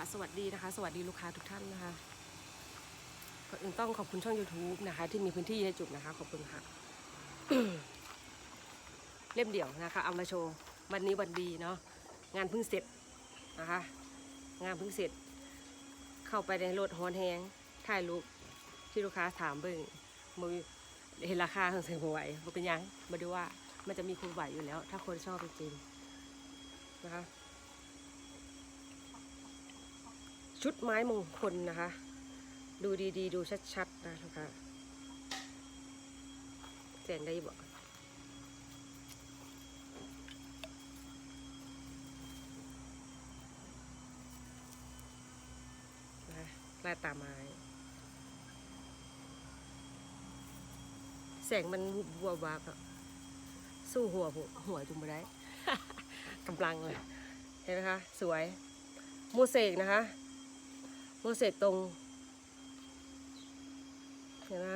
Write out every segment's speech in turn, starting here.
ะสวัสดีนะคะ สวัสดีลูกค้าทุกท่านนะคะก่อนอื่นต้องขอบคุณช่อง YouTube นะคะ ที่มีพื้นที่ให้จุดนะคะ ขอบคุณค่ะ เล่มเดี่ยวนะคะ เอามาโชว์วันนี้วันดีเนาะงานเพิ่งเสร็จนะคะ งานเพิ่งเสร็จ เข้าไปในรถฮอนแฮงถ่ายรูปที่ลูกค้าถามเบิ่งมือเห็นราคาของเสียงไหวบ่เป็นยังมาดูว่ามันจะมีคนไหวอยู่แล้ว ถ้าคนชอบจริงๆนะคะ ชุดไม้มงคลนะคะ ดูดีๆดูชัดๆนะนะคะแจงได้บอกนะลายตาไม้ แสงมันบัวบาบอะสู้หัวหัวจุ่มไปได้กำลังเลยเห็นไหมคะ สวย มูเสกนะคะ โมเสกตรง เห็นไหม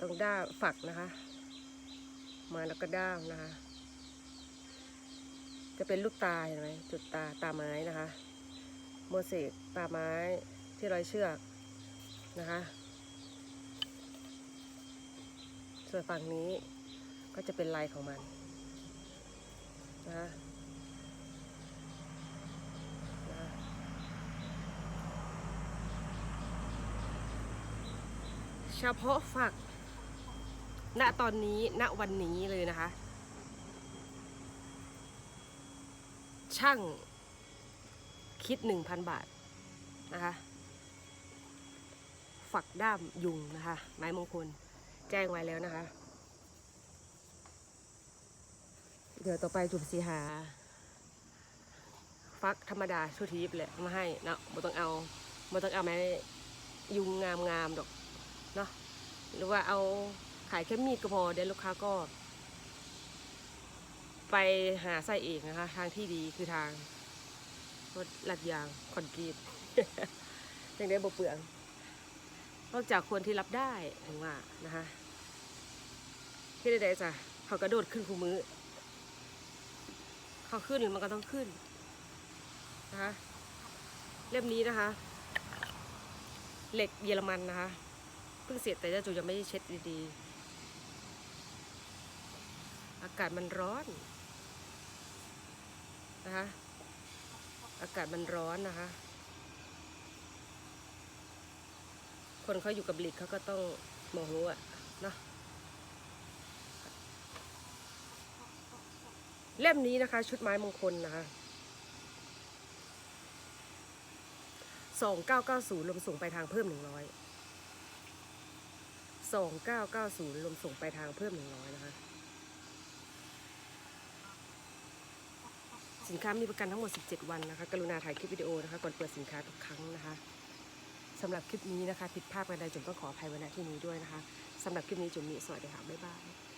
ตรงด้ามฝักนะคะ มาแล้วก็ด้ามนะคะ จะเป็นลูกตาเห็นไหมจุดตาตาไม้นะคะ โมเสกตาไม้ที่ร้อยเชือกนะคะส่วนฝั่งนี้ก็จะเป็นลายของมันนะคะ เฉพาะฝัก ณตอนนี้ณวันนี้เลยนะคะ ช่างคิดหนึ่งพันบาทนะคะ ฝักด้ามยุงนะคะ ไม้มงคล แจ้งไว้แล้วนะคะ เดี๋ยวต่อไปจุ่มสีหา ฟักธรรมดาชุดทีฟแหละมาให้เนาะบ่ต้องเอาบ่ต้องเอาไม้ยุงงามงามๆดอก หรือว่าเอาขายแค่มีดก็พอเดี๋ยวลูกค้าก็ ไปหาใส่เองนะคะ ทางที่ดีคือทางรถลัดยางคอนกรีตยังได้บ่เปลืองนอกจากคนที่รับได้ถึงว่านะคะที่ใดๆจ้ะเขากระโดดขึ้นคูมือเขาขึ้นมันก็ต้องขึ้นนะคะเล่มนี้นะคะ เหล็กเยอรมันนะคะ พิ่งเสร็จแต่เจ้าจูยังไม่ได้เช็ดดีๆ อากาศมันร้อนนะคะอากาศมันร้อนนะคะ คนเขาอยู่กับหล็กเขาก็ต้องมองรู้อะเนาะเล่มนี้นะคะ ชุดไม้มงคลนะคะสองเก้าเก้าศูนย์รวมส่งไปทางเพิ่มหนึ่งร้อย สองเก้าเก้าศูนย์รวมส่งไปทางเพิ่มหนึ่งร้อยนะคะ สินค้ามีประกันทั้งหมด 17 วันนะคะ กรุณาถ่ายคลิปวิดีโอนะคะ ก่อนเปิดสินค้าทุกครั้งนะคะสำหรับคลิปนี้นะคะ ผิดพลาดกันใดจุ๋มต้องขออภัยไว้ณที่นี้ด้วยนะคะสำหรับคลิปนี้จุ๋มมีสวัสดีค่ะบ๊ายบาย